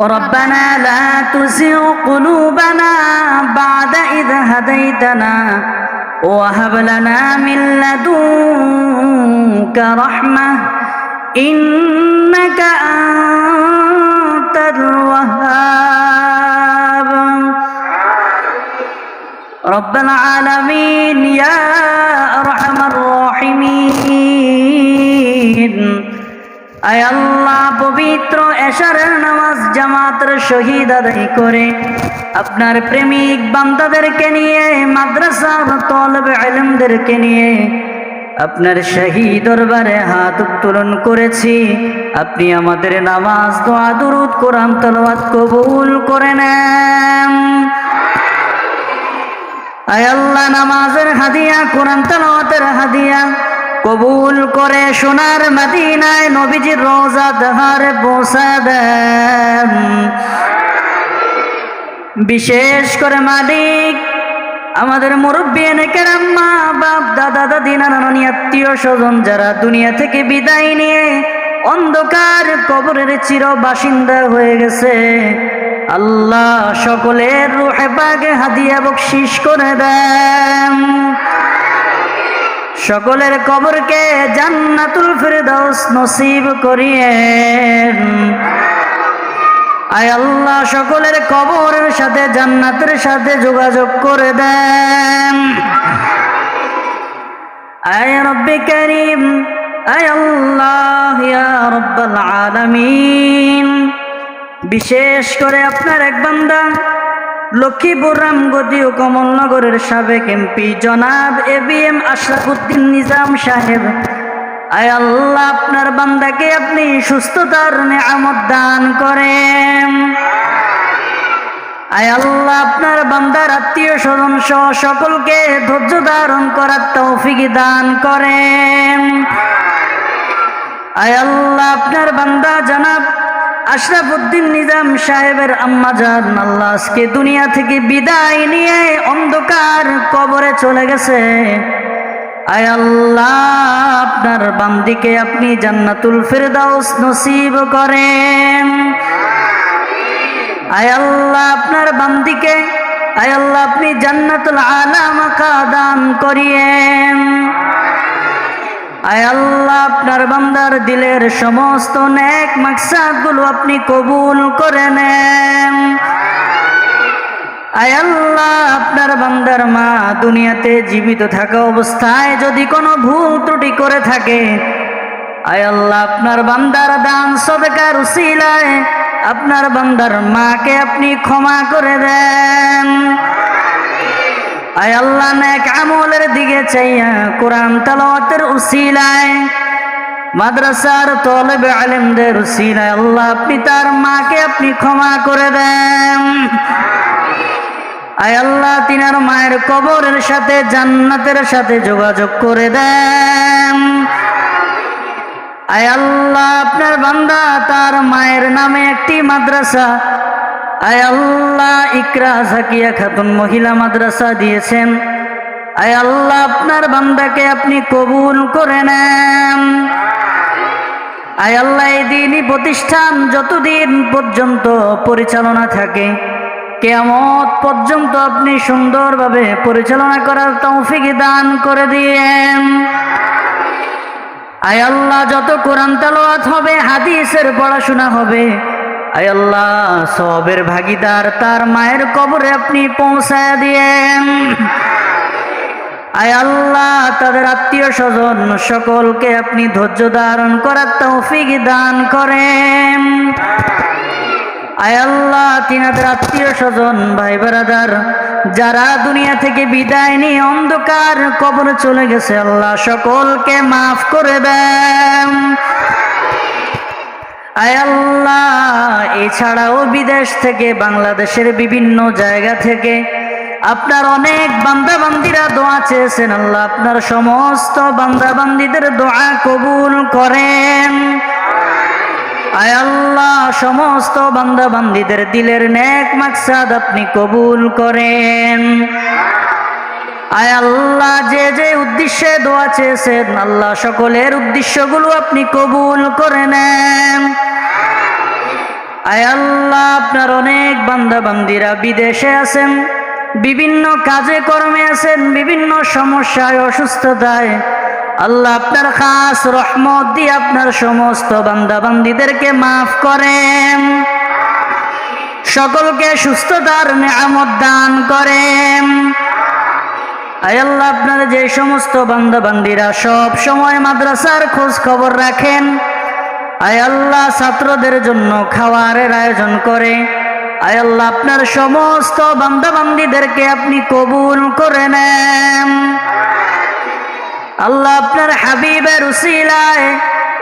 ربنا لا تزغ قلوبنا بعد إذ هديتنا وهب لنا من لدنك رحمة إنك أنت الوهاب. رب العالمين يا أرحم الراحمين. أي الله পবিত্র এশারের নামাজ জামাতের শহীদ আদায় করে আপনার প্রেমিক বান্দাদেরকে নিয়ে, মাদ্রাসার তলব আলমদেরকে নিয়ে আপনার শাহী দরবারে হাত উত্তোলন করেছি। আপনি আমাদের নামাজ, দোয়া, দুরুদ, কোরআন তলওয়াত কবুল করে নেন। আয় নামাজের হাদিয়া, কোরআন তেলাওয়াতের হাদিয়া কবুল করে সোনার মদিনায় নবীজির রোজা দেহারে বসা দেন বিশেষ করে মালিক, আমাদের মুরব্বী এনেকের আম্মা বাপ, দাদা, দাদি নানানি আত্মীয় স্বজন যারা দুনিয়া থেকে বিদায় নিয়ে অন্ধকার কবরের চির বাসিন্দা হয়ে গেছে। আল্লাহ সকলের রুহে বাগে হাদিয়া বকশিস করে দেন। সকলের কবরকে জান্নাতুল ফিরদাউস নসিব করিয়েন। আয় আল্লাহ, সকলের কবরের সাথে, জান্নাতের সাথে যোগাযোগ করে দেন। আয় রব্বি করিম, আয় আল্লাহ, ইয়া রব্বাল আলামিন। বিশেষ করে আপনার এক বান্দা লক্ষ্মীপুর রামগতি ও কমলনগরের সাবেক এমপি জনাব A B M Ashrafuddin Nizam Saheb. আয় আল্লাহ, আপনার বান্দাকে আপনি সুস্থতার নিয়ামত দান করেন। আয় আল্লাহ, আপনার বান্দার আত্মীয় স্বজন সহ সকলকে ধৈর্য ধারণ করার তৌফিক দান করেন। আয় আল্লাহ, আপনার বান্দা জনাব আশরাফুদ্দিন নিজাম সাহেবের আম্মা জান আল্লাহ আজকে দুনিয়া থেকে বিদায় নিয়ে অন্ধকার কবরে চলে গেছে। আয় আল্লাহ, আপনার বান্দিকে আপনি জান্নাতুল ফিরদাউস নসিব করেন। আয় আল্লাহ, আপনার বান্দিকে, আয় আল্লাহ, আপনি জান্নাতুল আলামাকা দান করিয়েন। আয় আল্লাহ, আপনার বান্দার দিলের সমস্ত নেক মাকসাদগুলো আপনি কবুল করে নেন। আয় আল্লাহ, আপনার বান্দার মা দুনিয়াতে জীবিত থাকা অবস্থায় যদি কোনো ভুল ত্রুটি করে থাকে, আয় আল্লাহ, আপনার বান্দার দান সদকার উসিলায় আপনার বান্দার মাকে আপনি ক্ষমা করে দেন। আল্লাহ আমলের দিকে মাদ্রাসার আলেমদের আল্লাহ মাকে আপনি ক্ষমা করে দেন। আয় আল্লাহ তিনার মায়ের কবরের সাথে, জান্নাতের সাথে যোগাযোগ করে দেন। আয় আল্লাহ আপনার বান্দা তার মায়ের নামে একটি মাদ্রাসা আয় আল্লাহ, ইকরা জাকিয়া খাতুন মহিলা মাদ্রাসা দিয়েছেন। আয় আল্লাহ, আপনার বান্দাকে আপনি কবুল করে নেন। আয় আল্লাহ, এই দিনই প্রতিষ্ঠান যতদিন পর্যন্ত পরিচালনা থাকে কেমত পর্যন্ত আপনি সুন্দরভাবে পরিচালনা করার তৌফিক দান করে দিয়েন। আয় আল্লাহ, যত কোরআন তালাওয়াত হবে, হাদিসের পড়াশোনা হবে আয় আল্লাহ, সবের ভাগিদার তার মায়ের কবরে আপনি পৌঁছায় দিয়েন। আয় আল্লাহ, তাদের আত্মীয় স্বজন সকলকে আপনি ধৈর্য ধারণ করার তৌফিক দান করেন। আয় আল্লাহ, তিনাদের আত্মীয় স্বজন, ভাই বেড়াদার যারা দুনিয়া থেকে বিদায় নিয়ে অন্ধকার কবর চলে গেছে, আল্লাহ সকলকে মাফ করে দেন। আল্লাহ, এছাড়াও বিদেশ থেকে, বাংলাদেশের বিভিন্ন জায়গা থেকে আপনার অনেক বান্দা বান্দিরা দোয়া চেয়েছেন। আল্লাহ আপনার সমস্ত বান্দা বান্দিদের দোয়া কবুল করেন। আয় আল্লাহ, সমস্ত বান্দা বান্দিদের দিলের নেক মাকসাদ আপনি কবুল করেন। আয় আল্লাহ, যে যে উদ্দেশ্যে দোয়া চেয়েছেন, আল্লাহ সকলের উদ্দেশ্যগুলো আপনি কবুল করে নেন। আয় আল্লাহ, আপনার অনেক বান্দা বান্দিরা বিদেশে আছেন, বিভিন্ন কাজে কর্মে আছেন, বিভিন্ন সমস্যায়, অসুস্থতায়। আল্লাহ আপনার খাস রহমত দিয়ে আপনার সমস্ত বান্দা বান্দিদেরকে মাফ করেন। সকলকে সুস্থতার নিয়ামত দান করেন। আল্লাহ, আপনার যে সমস্ত বান্দা বান্দিরা সব সময় মাদ্রাসার খোঁজ খবর রাখেন। আল্লাহ, ছাত্রদের জন্য খাওয়ারের আয়োজন করে। আল্লাহ, আপনার সমস্ত বান্দা বান্দিদেরকে আপনি কবুল করে নেন। আল্লাহ, আপনার হাবিবের উসিলায়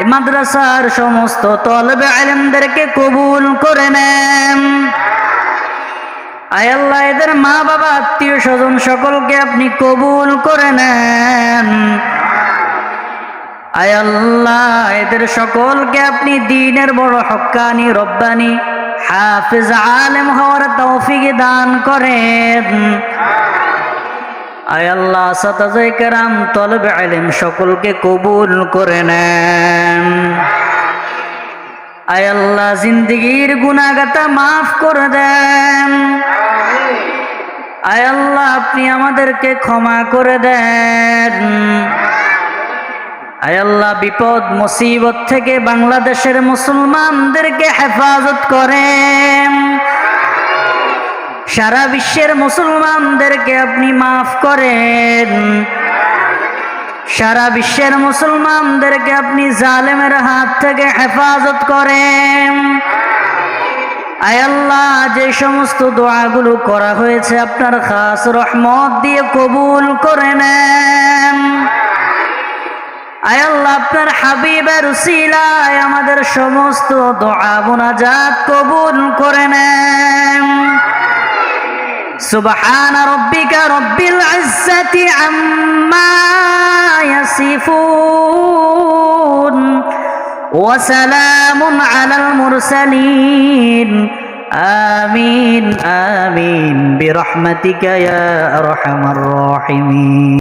মাদ্রাসার সমস্ত তলবে আলেমদেরকে কবুল করে নেন। আয় আল্লাহ, এদের মা বাবা, আত্মীয় স্বজন সকলকে আপনি কবুল করে নেন। আয় আল্লাহ, এদের সকলকে আপনি দিনের বড় হক্কানি রব্বানি, হাফিজ, আলেম হওয়ার তৌফিক দান করেন। আয় আল্লাহ সাতাজাই কেরাম, তলবে আলেম সকলকে কবুল করে নেন। আয় আল্লাহ, জিন্দগির গুনাগাতা মাফ করে দেন। আয় আল্লাহ, আপনি আমাদেরকে ক্ষমা করে দেন। আয় আল্লাহ, বিপদ, মুসিবত থেকে বাংলাদেশের মুসলমানদেরকে হেফাজত করেন। সারা বিশ্বের মুসলমানদেরকে আপনি মাফ করেন। সারা বিশ্বের মুসলমানদেরকে আপনি জালেমের হাত থেকে হেফাজত করেন। আয়াল্লাহ যে সমস্ত দোয়াগুলো করা হয়েছে আপনার খাস রহমত দিয়ে কবুল করে নেন। আয়াল্লাহ আপনার হাবিবের সিলায় আমাদের সমস্ত দোয়া মোনাজাত কবুল করে নেন। সুবাহান রব্বিকা রব্বিল ইজ্জাতি আম্মা وسلام على المرسلين. آمين آمين. برحمتك يا أرحم الراحمين.